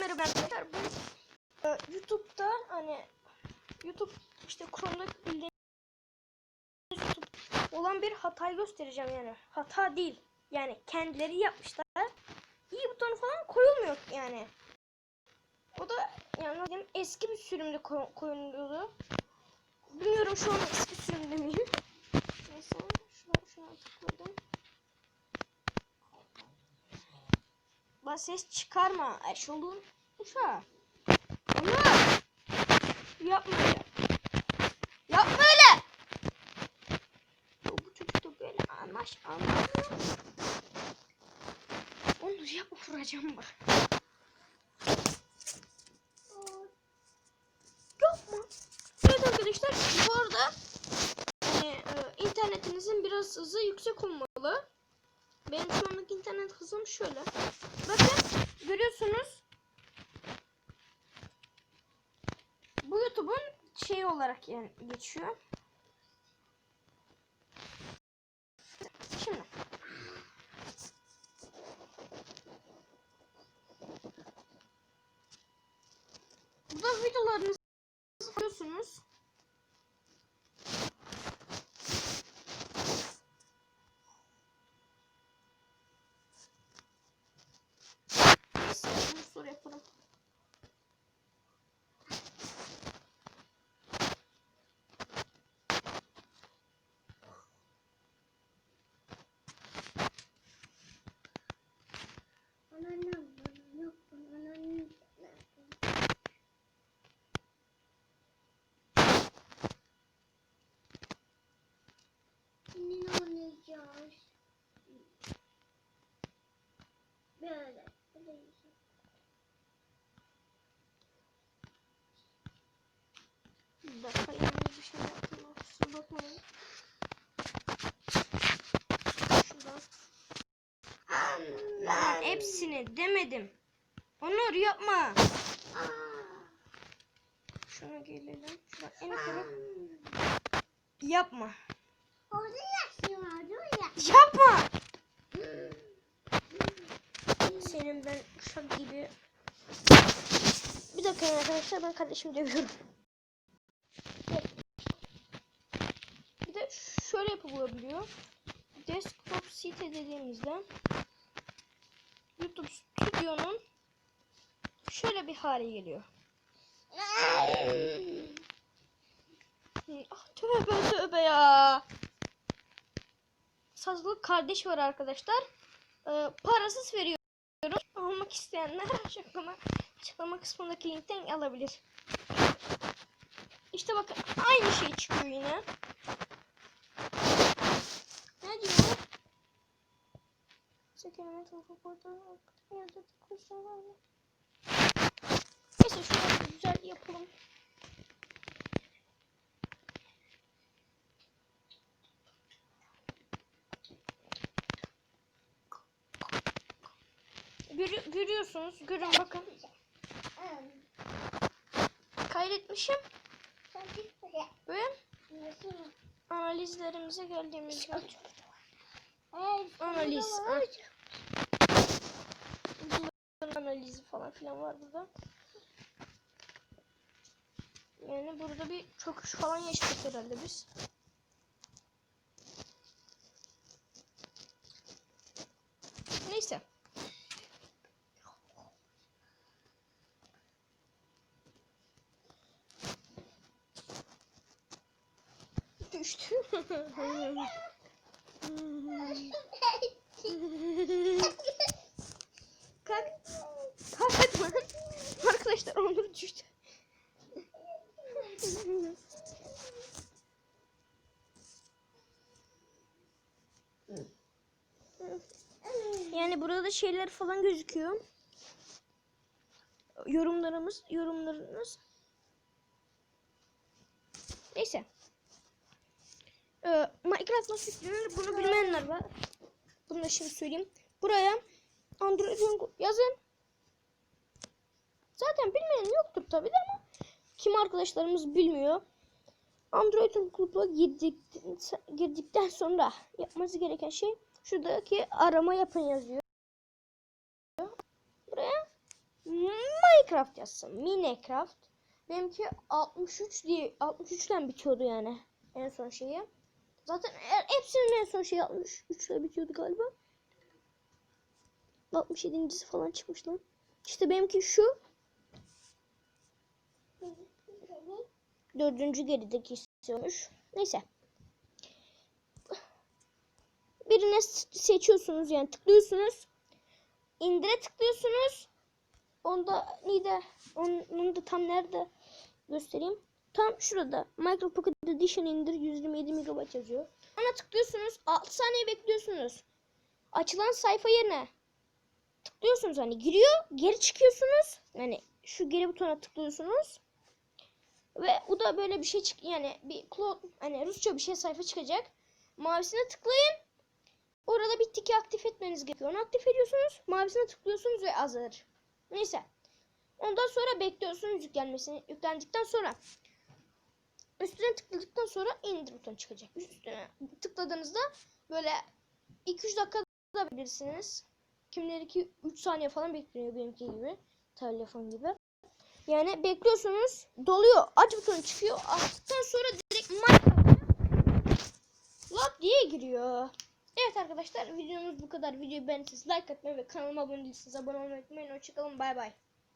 Merhaba arkadaşlar. Bu e, YouTube'da hani YouTube işte Chrome'da bildiğiniz YouTube olan bir hatayı göstereceğim yani. Hata değil. Yani kendileri yapmışlar. İyi butonu falan koyulmuyor yani. O da yani diyeyim, eski bir sürümde koy- koyuluyordu. Bilmiyorum şu an eski sürümde miyim? Neyse şuna, şuna tıkladım. Ses çıkarma eşolun uşağı. Ama yapma öyle. Yapma öyle. Bu çocuk da böyle anlaş anlamıyor. Onu yapma vuracağım bak. Yapma. Evet arkadaşlar bu arada hani, e, internetinizin biraz hızı yüksek olmalı. Benim şu anlık internet hızım şöyle. Bakın görüyorsunuz. Bu YouTube'un şeyi olarak yani geçiyor. Şimdi. Burada videolarınızı yapıyorsunuz. Bunu sonra yaparım. Senin oynayacağız. Böyle. Böyle. Bir dakika yeni bir şey yaptım. Kusura bakmayın. Şuradan. Hepsini demedim. Onur yapma. Şuna gelelim. Şuradan en yukarı. Yapma. Orada yaşıyor. Yapma. Senin ben uşak gibi. Bir dakika arkadaşlar ben kardeşimi dövüyorum. Bir de şöyle yapılabiliyor. Desktop site dediğimizde YouTube Studio'nun şöyle bir hale geliyor. Ah tövbe tövbe ya. Sazlık kardeş var arkadaşlar. Ee, parasız veriyorum. Almak isteyenler açıklama, açıklama kısmındaki linkten alabilir. İşte bakın aynı şey çıkıyor yine. Sekemene tavuk orada. Yerde kuşlar var mı? Neyse bir güzel yapalım. Görü- görüyorsunuz. Görün bakın. Kaydetmişim. Ve analizlerimize geldiğimizde Analiz, ha. Analizi falan filan var burada. Yani burada bir çöküş falan yaşadık herhalde biz. Neyse. Düştü. Kalk. Kalk hadi lan. Arkadaşlar Onur düştü. Yani burada şeyler falan gözüküyor. Yorumlarımız, yorumlarınız. Neyse. Ee, Minecraft nasıl yüklenir bunu bilmeyenler var. Bunu da şimdi söyleyeyim. Buraya Android yazın. Zaten bilmeyen yoktur tabi de ama kim arkadaşlarımız bilmiyor. Android uygulamayı girdikten, girdikten sonra yapması gereken şey şuradaki arama yapın yazıyor. Buraya Minecraft yazsın. Minecraft. Benimki 63 diye 63'ten bitiyordu yani en son şeyi. Zaten hepsinin en son şeyi 63'le bitiyordu galiba. 67.si falan çıkmış lan. İşte benimki şu. Dördüncü gerideki istiyormuş. Neyse. Birine seçiyorsunuz yani tıklıyorsunuz. İndire tıklıyorsunuz. Onda? Onun, onun da tam nerede göstereyim. Tam şurada. Micro Pocket Edition indir 127 MB yazıyor. Ona tıklıyorsunuz. 6 saniye bekliyorsunuz. Açılan sayfa yerine tıklıyorsunuz hani giriyor. Geri çıkıyorsunuz. Yani şu geri butona tıklıyorsunuz. Ve o da böyle bir şey çık yani bir hani Rusça bir şey sayfa çıkacak. Mavisine tıklayın. Orada bir tiki aktif etmeniz gerekiyor. Onu aktif ediyorsunuz. Mavisine tıklıyorsunuz ve azalır. Neyse. Ondan sonra bekliyorsunuz yüklenmesini. Yüklendikten sonra üstüne tıkladıktan sonra indir butonu çıkacak. Üstüne tıkladığınızda böyle 2-3 dakikada bilirsiniz. Kimileri ki 3 saniye falan bekliyor benimki gibi. Telefon gibi. Yani bekliyorsunuz doluyor. Aç butonu çıkıyor. Açtıktan sonra direkt Minecraft'a diye giriyor. Evet arkadaşlar videomuz bu kadar. Videoyu beğendiyseniz like atmayı ve kanalıma abone değilseniz abone olmayı unutmayın. Hoşçakalın bay bay.